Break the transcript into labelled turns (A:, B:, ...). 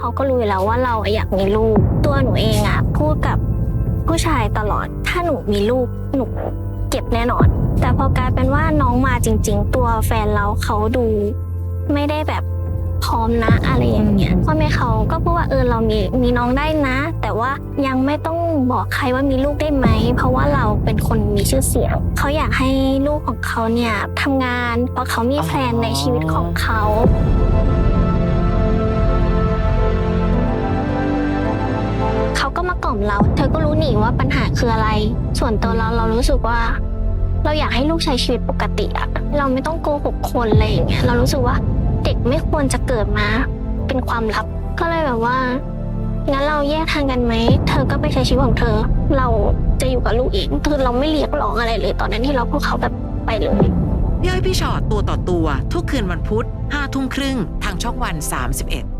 A: เขาก็รู้อยู่แล้วว่าเราอยากมีลูก ตัวหนูเองอะพูดกับผู้ชายตลอด ถ้าหนูมีลูกหนูเก็บแน่นอน แต่พอกลายเป็นว่าน้องมาจริง ๆ ตัวแฟนเราเขาดูไม่ได้แบบพร้อมนะอะไรอย่างเงี้ยพ่อแม่เขาก็พูดว่าเออเรามีมีน้องได้นะ แต่ว่ายังไม่ต้องบอกใครว่ามีลูกได้ไหม เพราะว่าเราเป็นคนมีชื่อเสียงเขาอยากให้ลูกของเขาเนี่ยทำงาน เพราะเขามีแพลนในชีวิตของเขา มากล่อมเรา เธอก็รู้หนิว่าปัญหาคืออะไร ส่วนตัวเราเรารู้สึกว่า เราอยากให้ลูกใช้ชีวิตปกติอะเราไม่ต้องโกหกคนอะไรอย่างเงี้ยเรารู้สึกว่าเด็กไม่ควรจะเกิดมา เป็นความลับ ก็เลยแบบว่างั้นเราแยกทางกันไหม เธอก็ไปใช้ชีวิตของเธอ เราจะอยู่กับลูกเองคือเราไม่เรียกร้องอะไรเลย ตอนนั้นที่เราพวกเขาแบบไปเลย
B: พี่อ้อยพี่ชอตตัวต่อตัว ทุกคืนวันพุธ5ทุ่มครึ่งทางช่องวัน 31